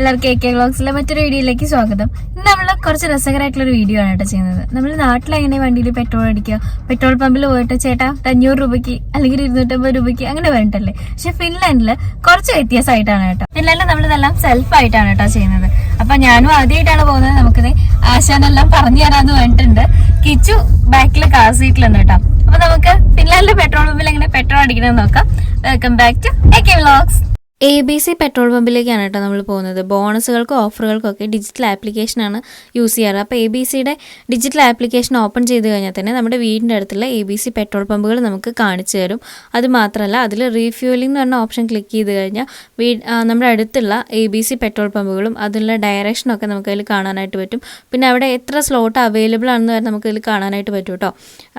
എല്ലാവർക്കും A K വ്ളോഗ്സിലെ മറ്റൊരു വീഡിയോയിലേക്ക് സ്വാഗതം. ഇന്ന് നമ്മൾ കുറച്ച് രസകരമായിട്ടുള്ള ഒരു വീഡിയോ ആണ് കേട്ടോ ചെയ്യുന്നത്. നമ്മൾ നാട്ടിൽ എങ്ങനെ വണ്ടിയിൽ പെട്രോൾ അടിക്കുക പെട്രോൾ പമ്പിൽ പോയിട്ട് ചേട്ടാ അഞ്ഞൂറ് രൂപയ്ക്ക് അല്ലെങ്കിൽ ഇരുന്നൂറ്റമ്പത് രൂപയ്ക്ക് അങ്ങനെ വേണ്ടല്ലേ പക്ഷെ ഫിൻലാൻഡിൽ കുറച്ച് വ്യത്യാസമായിട്ടാണ് കേട്ടോ. ഫിൻലാൻഡിൽ നമ്മളിതെല്ലാം സെൽഫ് ആയിട്ടാണ് കേട്ടോ ചെയ്യുന്നത്. അപ്പൊ ഞാനും ആദ്യമായിട്ടാണ് പോകുന്നത്. നമുക്കിത് ആശാനെല്ലാം പറഞ്ഞു തരാമെന്ന് പറഞ്ഞിട്ടുണ്ട്. കിച്ചു ബാക്കിൽ കാർ സീറ്റിലുണ്ട് കേട്ടോ. അപ്പൊ നമുക്ക് ഫിൻലാൻഡിലെ പെട്രോൾ പമ്പിൽ എങ്ങനെ പെട്രോൾ അടിക്കണമെന്ന് നോക്കാം. Welcome back to A K vlogs A B C petrol പമ്പിലേക്കാണ് കേട്ടോ നമ്മൾ പോകുന്നത്. ബോണസുകൾക്കും ഓഫറുകൾക്കും ഒക്കെ ഡിജിറ്റൽ ആപ്ലിക്കേഷനാണ് യൂസ് ചെയ്യാറ് അപ്പോൾ എ ബി സിയുടെ ഡിജിറ്റൽ ആപ്ലിക്കേഷൻ ഓപ്പൺ ചെയ്ത് കഴിഞ്ഞാൽ തന്നെ നമ്മുടെ വീടിന്റെ അടുത്തുള്ള എ ബി സി പെട്രോൾ പമ്പുകൾ നമുക്ക് കാണിച്ചു തരും. അത് മാത്രമല്ല അതിൽ റീഫ്യൂലിംഗ് എന്ന് പറഞ്ഞ ഓപ്ഷൻ ക്ലിക്ക് ചെയ്ത് കഴിഞ്ഞാൽ വീ നമ്മുടെ അടുത്തുള്ള എ ബി സി പെട്രോൾ പമ്പുകളും അതിലുള്ള ഡയറക്ഷനൊക്കെ നമുക്ക് അതിൽ കാണാനായിട്ട് പറ്റും. പിന്നെ അവിടെ എത്ര സ്ലോട്ട് അവൈലബിൾ ആണെന്ന് വരെ നമുക്ക് ഇതിൽ കാണാനായിട്ട് പറ്റും കേട്ടോ.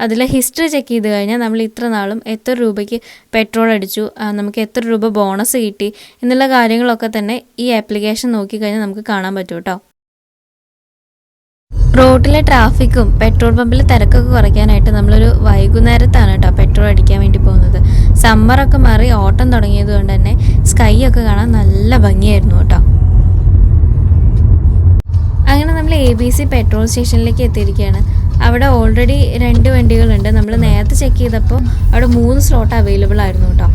അതിൽ ഹിസ്റ്ററി ചെക്ക് ചെയ്ത് കഴിഞ്ഞാൽ നമ്മൾ ഇത്ര നാളും എത്ര രൂപയ്ക്ക് പെട്രോൾ അടിച്ചു. നമുക്ക് എത്ര രൂപ ബോണസ് കിട്ടി. എന്നുള്ള കാര്യങ്ങളൊക്കെ തന്നെ ഈ ആപ്ലിക്കേഷൻ നോക്കിക്കഴിഞ്ഞാൽ നമുക്ക് കാണാൻ പറ്റും കേട്ടോ. റോഡിലെ ട്രാഫിക്കും പെട്രോൾ പമ്പിലെ തിരക്കൊക്കെ കുറയ്ക്കാനായിട്ട് നമ്മളൊരു വൈകുന്നേരത്താണ് കേട്ടോ പെട്രോൾ അടിക്കാൻ വേണ്ടി പോകുന്നത്. സമ്മറൊക്കെ മാറി ഓട്ടം തുടങ്ങിയത് കൊണ്ട് തന്നെ സ്കൈ ഒക്കെ കാണാൻ നല്ല ഭംഗിയായിരുന്നു കേട്ടോ. അങ്ങനെ നമ്മൾ എ ബി സി പെട്രോൾ സ്റ്റേഷനിലേക്ക് എത്തിയിരിക്കുകയാണ്. അവിടെ ഓൾറെഡി രണ്ട് വണ്ടികളുണ്ട്. നമ്മൾ നേരത്തെ ചെക്ക് ചെയ്തപ്പോൾ അവിടെ മൂന്ന് സ്ലോട്ട് അവൈലബിൾ ആയിരുന്നു കേട്ടോ.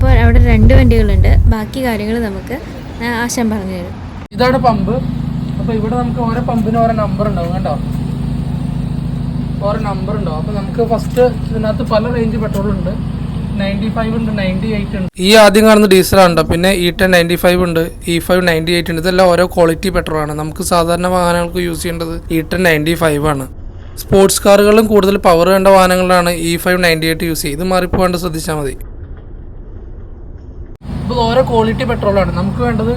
ഇപ്പോൾ അവിടെ രണ്ട് വണ്ടികളുണ്ട്. ബാക്കി കാര്യങ്ങൾ നമുക്ക് ആശം ആശാൻ പറഞ്ഞു തരും. ഇതാണ് പമ്പ്. അപ്പോൾ ഇവിടെ നമുക്ക് ഓരോ പമ്പിന് ഓരോ നമ്പർ ഉണ്ടാവും കണ്ടോ ഓരോ നമ്പർ ഉണ്ടാവും. അപ്പോൾ നമുക്ക് ഫസ്റ്റ് ഇതിനകത്ത് പല റേഞ്ച് പെട്രോൾ ഉണ്ട്. നയന്റി ഫൈവ് ഉണ്ട് നയന്റി എയ്റ്റ് ഉണ്ട്. ഈ ആദ്യം കാണുന്ന ഡീസലാണ് പിന്നെ ഇ ടെൻ നയന്റി ഫൈവ് ഉണ്ട് ഇ ഫൈവ് നയന്റി എയ്റ്റ് ഉണ്ട്. ഇതെല്ലാം ഓരോ ക്വാളിറ്റി പെട്രോൾ ആണ്. നമുക്ക് സാധാരണ വാഹനങ്ങൾക്ക് യൂസ് ചെയ്യേണ്ടത് ഇ ടെൻ നയന്റി ഫൈവ് ആണ് സ്പോർട്സ് കാറുകളും കൂടുതൽ പവർ വേണ്ട വാഹനങ്ങളാണ് E five ninety eight use ചെയ്യുക. ഇത് മാറിപ്പോകാണ്ട് ശ്രദ്ധിച്ചാൽ മതി. ഇപ്പോൾ ഓരോ ക്വാളിറ്റി പെട്രോളാണ് നമുക്ക് വേണ്ടത്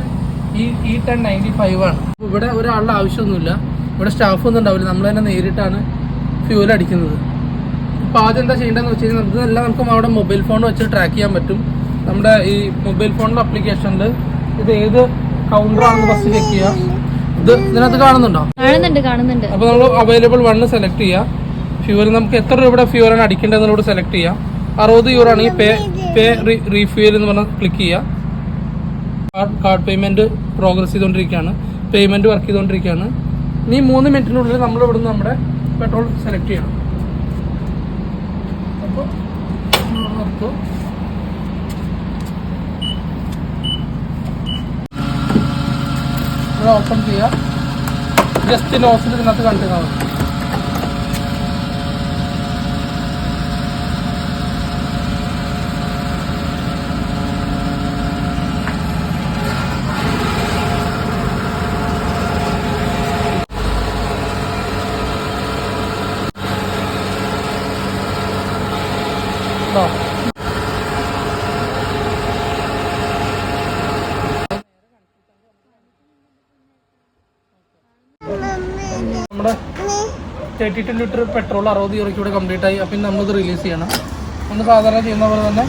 ഈ ഇ ടെൻ നയന്റി ഫൈവ് ആണ്. അപ്പോൾ ഇവിടെ ഒരാളുടെ ആവശ്യമൊന്നുമില്ല. ഇവിടെ സ്റ്റാഫ് ഒന്നും ഉണ്ടാവില്ല. നമ്മൾ തന്നെ നേരിട്ടാണ് ഫ്യൂൽ അടിക്കുന്നത്. ഇപ്പോൾ ആദ്യം എന്താ ചെയ്യേണ്ടതെന്ന് വെച്ച് കഴിഞ്ഞാൽ ഇതെല്ലാം നമുക്ക് അവിടെ മൊബൈൽ ഫോൺ വെച്ച് ട്രാക്ക് ചെയ്യാൻ പറ്റും. നമ്മുടെ ഈ മൊബൈൽ ഫോണിന്റെ അപ്ലിക്കേഷനിൽ ഇത് ഏത് കൗണ്ടറാണെന്ന് ഫസ്റ്റ് ചെക്ക് ചെയ്യുക ഇത് ഇതിനകത്ത് കാണുന്നുണ്ടോ? കാണുന്നുണ്ട് കാണുന്നുണ്ട്. അപ്പോൾ നമ്മൾ അവൈലബിൾ വണ്ണ് സെലക്ട് ചെയ്യുക ഫ്യൂവൽ നമുക്ക് എത്ര രൂപയുടെ ഫ്യൂവലാണ് അടിക്കേണ്ടതെന്നുള്ളത് സെലക്ട് ചെയ്യാം. അറുപത് യൂറോ ആണെങ്കിൽ പേ പേ റീഫ്യൂൽ എന്ന് പറഞ്ഞാൽ ക്ലിക്ക് ചെയ്യുക. കാർഡ് കാർഡ് പേയ്മെന്റ് പ്രോഗ്രസ് ചെയ്തുകൊണ്ടിരിക്കുകയാണ്. പേയ്മെന്റ് വർക്ക് ചെയ്തുകൊണ്ടിരിക്കുകയാണ്. ഇനി മൂന്ന് മിനിറ്റിനുള്ളിൽ നമ്മൾ ഇവിടുന്ന് നമ്മുടെ പെട്രോൾ സെലക്ട് ചെയ്യണം. അപ്പോൾ നിർത്തു. ഓപ്പൺ ചെയ്യുക. ജസ്റ്റ് ലോസിൽ ഇതിനകത്ത് കണ്ടിരുന്നാൽ മതി ഉണ്ടോ? നമ്മുടെ തേർട്ടി ടു ലിറ്റർ പെട്രോൾ അറുപത് യൂറോയ്ക്ക് ഇവിടെ കംപ്ലീറ്റ് ആയി. അപ്പം നമ്മളിത് റിലീസ് ചെയ്യണം. ഒന്ന് സാധാരണ ചെയ്യുന്ന പോലെ തന്നെ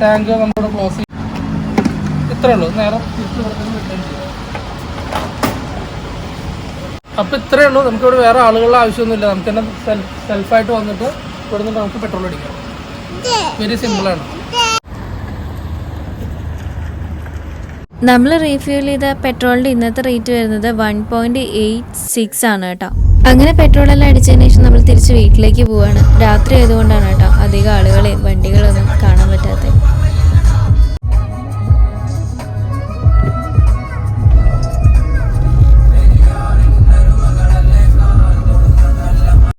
ടാങ്ക് നമ്മളിവിടെ ക്ലോസ് ചെയ്യും ഇത്രേ ഉള്ളൂ. നേരെ തിരിച്ച് ഇവിടെ തന്നെ ഇത്രയേ ഉള്ളൂ. നമുക്കിവിടെ വേറെ ആളുകളുടെ ആവശ്യമൊന്നുമില്ല. നമുക്ക് തന്നെ സെൽഫ് സെൽഫായിട്ട് വന്നിട്ട് ഇവിടെ നിന്ന് നമുക്ക് പെട്രോൾ അടിക്കാം. വെരി സിമ്പിളാണ് നമ്മൾ റീഫ്യൂൽ ചെയ്ത പെട്രോളിന്റെ ഇന്നത്തെ റേറ്റ് വരുന്നത് വൺ പോയിന്റ് എയ്റ്റ് സിക്സ് ആണ് കേട്ടോ. അങ്ങനെ പെട്രോൾ എല്ലാം അടിച്ചതിന് ശേഷം നമ്മൾ തിരിച്ച് വീട്ടിലേക്ക് പോവാണ്. രാത്രി ആയതുകൊണ്ടാണ് കേട്ടോ അധികം ആളുകളെയും വണ്ടികളൊന്നും കാണാൻ പറ്റാത്തത്.